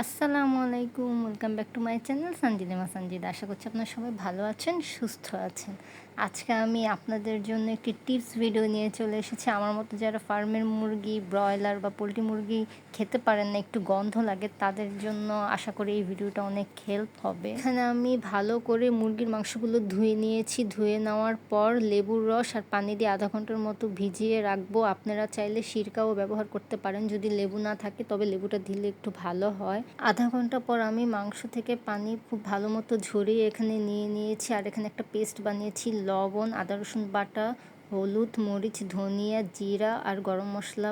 আসসালামু আলাইকুম welcome back to my channel সঞ্জিদিমা সঞ্জিদ আশা করছি আপনারা সবাই ভালো আছেন, সুস্থ আছেন। আজকে আমি আপনাদের জন্য একটি টিপস ভিডিও নিয়ে চলে এসেছি। আমার মতো যারা ফার্মের মুরগি ব্রয়লার বা পোলট্রি মুরগি খেতে পারেন না, একটু গন্ধ লাগে, তাদের জন্য আশা করি এই ভিডিওটা অনেক হেল্প হবে। এখানে আমি ভালো করে মুরগির মাংসগুলো ধুয়ে নিয়েছি। ধুয়ে নেওয়ার পর লেবুর রস আর পানি দিয়ে আধা ঘণ্টার মতো ভিজিয়ে রাখব। আপনারা চাইলে সিরকাও ব্যবহার করতে পারেন। যদি লেবু না থাকে, তবে লেবুটা দিলে একটু ভালো হয়। আধা ঘণ্টা পর আমি মাংস থেকে পানি খুব ভালো মতো ঝরিয়ে এখানে নিয়ে নিয়েছি। আর এখানে একটা পেস্ট বানিয়েছি, লবণ, আদা, রসুন বাটা, হলুদ, মরিচ, ধনিয়া, জিরা আর গরম মশলা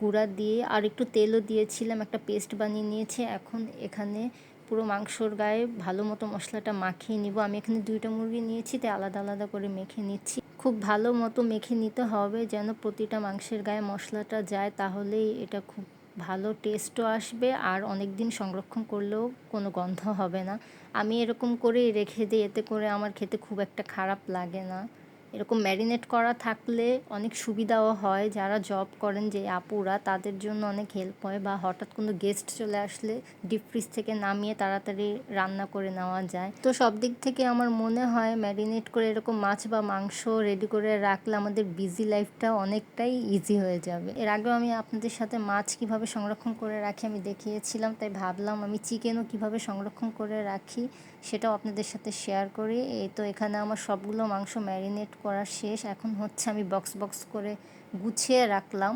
গুঁড়া দিয়ে আর একটু তেলও দিয়েছিলাম। একটা পেস্ট বানিয়ে নিয়েছি। এখন এখানে পুরো মাংসর গায়ে ভালো মতো মশলাটা মাখিয়ে নিব। আমি এখানে দুইটা মুরগি নিয়েছি, তাই আলাদা আলাদা করে মেখে নিচ্ছি। খুব ভালো মতো মেখে নিতে হবে যেন প্রতিটা মাংসের গায়ে মশলাটা যায়, তাহলেই এটা খুব ভালো টেস্টও আসবে আর অনেক দিন সংরক্ষণ করলেও কোনো গন্ধ হবে না। আমি এরকম করেই রেখে দিই, এতে করে আমার খেতে খুব একটা খারাপ লাগে না। এরকম ম্যারিনেট করা থাকলে অনেক সুবিধাও হয়। যারা জব করেন যে আপুরা, তাদের জন্য অনেক হেল্প হয় বা হঠাৎ কোনো গেস্ট চলে আসলে ডিপ ফ্রিজ থেকে নামিয়ে তাড়াতাড়ি রান্না করে নেওয়া যায়। তো সব দিক থেকে আমার মনে হয় ম্যারিনেট করে এরকম মাছ বা মাংস রেডি করে রাখলে আমাদের বিজি লাইফটা অনেকটাই ইজি হয়ে যাবে। এর আগেও আমি আপনাদের সাথে মাছ কীভাবে সংরক্ষণ করে রাখি আমি দেখিয়েছিলাম, তাই ভাবলাম আমি চিকেনও কীভাবে সংরক্ষণ করে রাখি সেটাও আপনাদের সাথে শেয়ার করি। এই তো এখানে আমার সবগুলো মাংস ম্যারিনেট করা শেষ। এখন হচ্ছে আমি বক্স বক্স করে গুছিয়ে রাখলাম।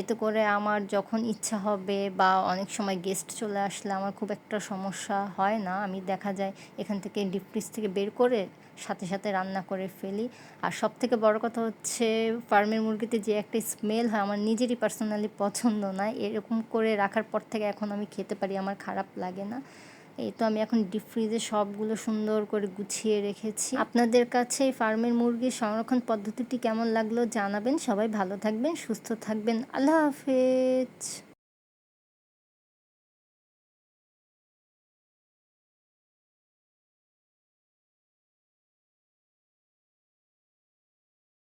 এতে করে আমার যখন ইচ্ছা হবে বা অনেক সময় গেস্ট চলে আসলে আমার খুব একটা সমস্যা হয় না। আমি দেখা যায় এখান থেকে ডিপ ফ্রিজ থেকে বের করে সাথে সাথে রান্না করে ফেলি। আর সব থেকে বড় কথা হচ্ছে ফার্মের মুরগিতে যে একটা স্মেল হয় আমার নিজেরই পার্সোনালি পছন্দ না। এরকম করে রাখার পর থেকে এখন আমি খেতে পারি, আমার খারাপ লাগে না। এই তো আমি এখন ডিপ ফ্রিজে সবগুলো সুন্দর করে গুছিয়ে রেখেছি। আপনাদের কাছে এই ফার্মের মুরগির সংরক্ষণ পদ্ধতিটি কেমন লাগল জানাবেন। সবাই ভালো থাকবেন, সুস্থ থাকবেন। আল্লাহ হাফেজ।